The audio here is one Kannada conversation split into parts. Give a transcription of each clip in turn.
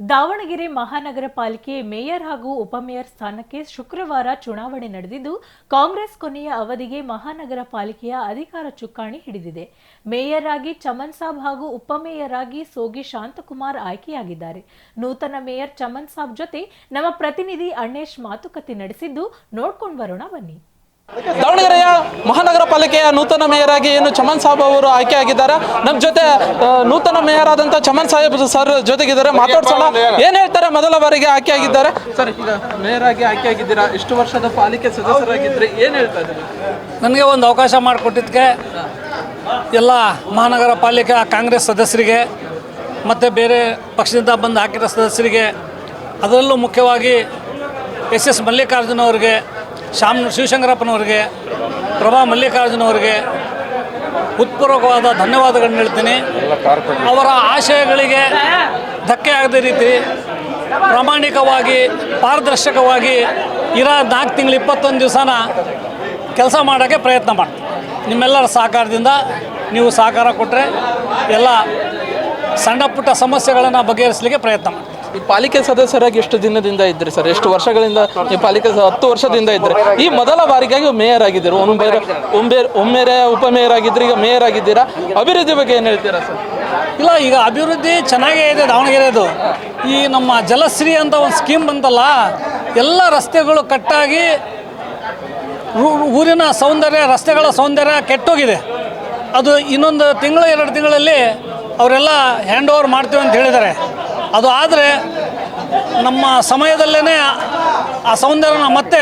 ದಾವಣಗೆರೆ ಮಹಾನಗರ ಪಾಲಿಕೆ ಮೇಯರ್ ಹಾಗೂ ಉಪಮೇಯರ್ ಸ್ಥಾನಕ್ಕೆ ಶುಕ್ರವಾರ ಚುನಾವಣೆ ನಡೆದಿದ್ದು, ಕಾಂಗ್ರೆಸ್ ಕೊನೆಯ ಅವಧಿಗೆ ಮಹಾನಗರ ಪಾಲಿಕೆಯ ಅಧಿಕಾರ ಚುಕ್ಕಾಣಿ ಹಿಡಿದಿದೆ. ಮೇಯರ್ ಆಗಿ ಚಮನ್ ಸಾಬ್ ಹಾಗೂ ಉಪಮೇಯರ್ ಆಗಿ ಸೋಗಿ ಶಾಂತಕುಮಾರ್ ಆಯ್ಕೆಯಾಗಿದ್ದಾರೆ. ನೂತನ ಮೇಯರ್ ಚಮನ್ ಸಾಬ್ ಜೊತೆ ನಮ್ಮ ಪ್ರತಿನಿಧಿ ಅಣ್ಣೇಶ್ ಮಾತುಕತೆ ನಡೆಸಿದ್ದು, ನೋಡ್ಕೊಂಡು ಬರೋಣ ಬನ್ನಿ. ದಾವಣಗೆರೆಯ ಮಹಾನಗರ ಪಾಲಿಕೆಯ ನೂತನ ಮೇಯರ್ ಆಗಿ ಏನು ಚಮನ್ ಸಾಬ್ ಅವರು ಆಯ್ಕೆಯಾಗಿದ್ದಾರೆ ನಮ್ಮ ಜೊತೆ ನೂತನ ಮೇಯರ್ ಆದಂತ ಚಮನ್ ಸಾಹೇಬ್ ಸರ್ ಜೊತೆಗಿದ್ದಾರೆ. ಮಾತಾಡ್ಸೋಣ. ಏನ್ ಹೇಳ್ತಾರೆ ಮೊದಲ ಬಾರಿಗೆ ಆಯ್ಕೆ ಆಗಿದ್ದಾರೆ? ಸರ್ ಈಗ ಮೇಯರ್ ಆಗಿ ಆಯ್ಕೆಯಾಗಿದ್ದೀರಾ ಇಷ್ಟು ವರ್ಷದ ಪಾಲಿಕೆ ಸದಸ್ಯರಾಗಿದ್ರೆ. ಏನ್ ಹೇಳ್ತಾ ಇದ್ದೀರಿ? ನನಗೆ ಒಂದು ಅವಕಾಶ ಮಾಡಿಕೊಟ್ಟಿದ್ದಕ್ಕೆ ಎಲ್ಲ ಮಹಾನಗರ ಪಾಲಿಕೆ ಕಾಂಗ್ರೆಸ್ ಸದಸ್ಯರಿಗೆ ಮತ್ತು ಬೇರೆ ಪಕ್ಷದಿಂದ ಬಂದು ಹಾಕಿದ ಸದಸ್ಯರಿಗೆ ಅದರಲ್ಲೂ ಮುಖ್ಯವಾಗಿ ಎಸ್ ಎಸ್ ಮಲ್ಲಿಕಾರ್ಜುನ ಅವರಿಗೆ ಶಾಮ್ ಶಿವಶಂಕರಪ್ಪನವ್ರಿಗೆ, ಪ್ರಭಾ ಮಲ್ಲಿಕಾರ್ಜುನ ಅವರಿಗೆ ಉತ್ಪೂರ್ವಕವಾದ ಧನ್ಯವಾದಗಳನ್ನ ಹೇಳ್ತೀನಿ. ಅವರ ಆಶಯಗಳಿಗೆ ಧಕ್ಕೆ ಆಗದ ರೀತಿ ಪ್ರಾಮಾಣಿಕವಾಗಿ, ಪಾರದರ್ಶಕವಾಗಿ ಇರೋ ನಾಲ್ಕು ತಿಂಗಳು ಇಪ್ಪತ್ತೊಂದು ದಿವಸನ ಕೆಲಸ ಮಾಡೋಕ್ಕೆ ಪ್ರಯತ್ನ ಮಾಡ್ತೀನಿ. ನಿಮ್ಮೆಲ್ಲರ ಸಹಕಾರದಿಂದ ನೀವು ಸಹಕಾರ ಕೊಟ್ಟರೆ ಎಲ್ಲ ಸಣ್ಣ ಪುಟ್ಟ ಸಮಸ್ಯೆಗಳನ್ನು ಬಗೆಹರಿಸಲಿಕ್ಕೆ ಪ್ರಯತ್ನ ಮಾಡ್ತೀವಿ. ಈ ಪಾಲಿಕೆ ಸದಸ್ಯರಾಗಿ ಎಷ್ಟು ದಿನದಿಂದ ಇದ್ರಿ ಸರ್? ಎಷ್ಟು ವರ್ಷಗಳಿಂದ ಈ ಪಾಲಿಕೆ ಸ- ಹತ್ತು ವರ್ಷದಿಂದ ಇದ್ದರೆ? ಈ ಮೊದಲ ಬಾರಿಗಾಗಿ ಮೇಯರ್ ಆಗಿದ್ದೀರಿ? ಒಮ್ಮೆರೆ ಒಮ್ಮೆ ಒಮ್ಮೆರೆ ಉಪಮೇಯರ್ ಆಗಿದ್ರಿ ಈಗ ಮೇಯರ್ ಆಗಿದ್ದೀರಾ? ಅಭಿವೃದ್ಧಿ ಬಗ್ಗೆ ಏನು ಹೇಳ್ತೀರಾ ಸರ್? ಇಲ್ಲ ಈಗ ಅಭಿವೃದ್ಧಿ ಚೆನ್ನಾಗೇ ಇದೆ ದಾವಣಗೆರೆದು. ಈ ನಮ್ಮ ಜಲಶ್ರೀ ಅಂತ ಒಂದು ಸ್ಕೀಮ್ ಬಂತಲ್ಲ ಎಲ್ಲ ರಸ್ತೆಗಳು ಕಟ್ಟಾಗಿ ಊ- ಊರಿನ ಸೌಂದರ್ಯ ರಸ್ತೆಗಳ ಸೌಂದರ್ಯ ಕೆಟ್ಟೋಗಿದೆ. ಅದು ಇನ್ನೊಂದು ತಿಂಗಳು, ಎರಡು ತಿಂಗಳಲ್ಲಿ ಅವರೆಲ್ಲ ಹ್ಯಾಂಡ್ ಓವರ್ ಮಾಡ್ತೀವಿ ಅಂತ ಹೇಳಿದ್ದಾರೆ. ಅದು ಆದರೆ ನಮ್ಮ ಸಮಯದಲ್ಲೇ ಆ ಸೌಂದರ್ಯನ ಮತ್ತೆ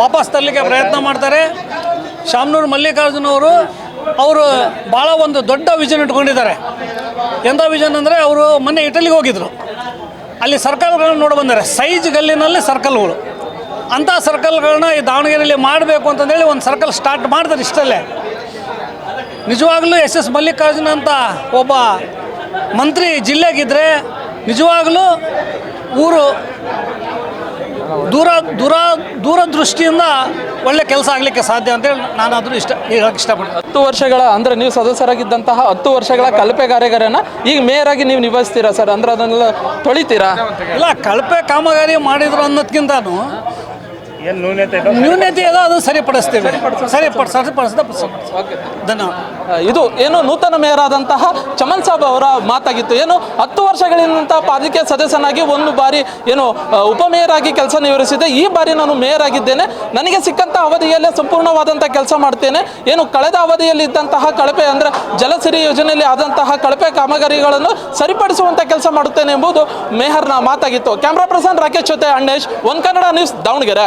ವಾಪಸ್ ತರಲಿಕ್ಕೆ ಪ್ರಯತ್ನ ಮಾಡ್ತಾರೆ. ಶಾಮನೂರು ಮಲ್ಲಿಕಾರ್ಜುನ ಅವರು ಅವರು ಭಾಳ ಒಂದು ದೊಡ್ಡ ವಿಷನ್ ಇಟ್ಕೊಂಡಿದ್ದಾರೆ. ಎಂಥ ವಿಷನ್ ಅಂದರೆ ಅವರು ಮೊನ್ನೆ ಇಟಲಿಗೆ ಹೋಗಿದ್ದರು ಅಲ್ಲಿ ಸರ್ಕಲ್ಗಳನ್ನ ನೋಡಿ ಬಂದರೆ ಸೈಜ್ ಗಲ್ಲಿನಲ್ಲಿ ಸರ್ಕಲ್ಗಳು ಅಂಥ ಸರ್ಕಲ್ಗಳನ್ನ ಈ ದಾವಣಗೆರೆಯಲ್ಲಿ ಮಾಡಬೇಕು ಅಂತಂದೇಳಿ ಒಂದು ಸರ್ಕಲ್ ಸ್ಟಾರ್ಟ್ ಮಾಡ್ತಾರೆ ಇಷ್ಟಲ್ಲೇ. ನಿಜವಾಗ್ಲೂ ಎಸ್ ಎಸ್ ಮಲ್ಲಿಕಾರ್ಜುನ ಅಂತ ಒಬ್ಬ ಮಂತ್ರಿ ಜಿಲ್ಲೆಗಿದ್ದರೆ ನಿಜವಾಗ್ಲೂ ಊರು ದೂರ ದೂರ ದೂರದೃಷ್ಟಿಯಿಂದ ಒಳ್ಳೆ ಕೆಲಸ ಆಗಲಿಕ್ಕೆ ಸಾಧ್ಯ ಅಂತೇಳಿ ನಾನು ಅದನ್ನು ಇಷ್ಟ ಹೇಳಕ್ಕೆ ಇಷ್ಟಪಡ್ತೀನಿ. ಹತ್ತು ವರ್ಷಗಳ ಅಂದ್ರೆ ನೀವು ಸದಸ್ಯರಾಗಿದ್ದಂತಹ ಹತ್ತು ವರ್ಷಗಳ ಕಲ್ಪೆ ಕಾರ್ಯಗಾರನ ಈಗ ಮೇಯರ್ ಆಗಿ ನೀವು ನಿಭಾಯಿಸ್ತೀರಾ ಸರ್? ಅಂದ್ರೆ ಅದನ್ನೆಲ್ಲ ತೊಳಿತೀರಾ? ಇಲ್ಲ ಕಳಪೆ ಕಾಮಗಾರಿ ಮಾಡಿದ್ರು ಅನ್ನೋದ್ಕಿಂತನೂ ನ್ಯೂನ್ಯತೆ ಇದೆ ಅದು ಸರಿಪಡಿಸ್ತೇವೆ. ಧನ್ಯವಾದ ಇದು ಏನು ನೂತನ ಮೇಯರ್ ಆದಂತಹ ಚಮನ್ ಸಾಬ್ ಅವರ ಮಾತಾಗಿತ್ತು. ಏನು ಹತ್ತು ವರ್ಷಗಳಿಂದ ಪಾಲಿಕೆ ಸದಸ್ಯನಾಗಿ ಒಂದು ಬಾರಿ ಏನು ಉಪಮೇಯರ್ ಆಗಿ ಕೆಲಸ ನಿರ್ವಹಿಸಿದೆ ಈ ಬಾರಿ ನಾನು ಮೇಯರ್ ಆಗಿದ್ದೇನೆ. ನನಗೆ ಸಿಕ್ಕಂತ ಅವಧಿಯಲ್ಲೇ ಸಂಪೂರ್ಣವಾದಂತಹ ಕೆಲಸ ಮಾಡ್ತೇನೆ. ಏನು ಕಳೆದ ಅವಧಿಯಲ್ಲಿ ಇದ್ದಂತಹ ಕಳಪೆ ಅಂದ್ರೆ ಜಲಸಿರಿ ಯೋಜನೆಯಲ್ಲಿ ಆದಂತಹ ಕಳಪೆ ಕಾಮಗಾರಿಗಳನ್ನು ಸರಿಪಡಿಸುವಂತ ಕೆಲಸ ಮಾಡುತ್ತೇನೆ ಎಂಬುದು ಮೇಯರ್ನ ಮಾತಾಗಿತ್ತು. ಕ್ಯಾಮ್ರಾ ಪರ್ಸನ್ ರಾಕೇಶ್ ಜೊತೆ ಅಣ್ಣೇಶ್, ಒನ್ ಕನ್ನಡ ನ್ಯೂಸ್ ದಾವಣಗೆರೆ.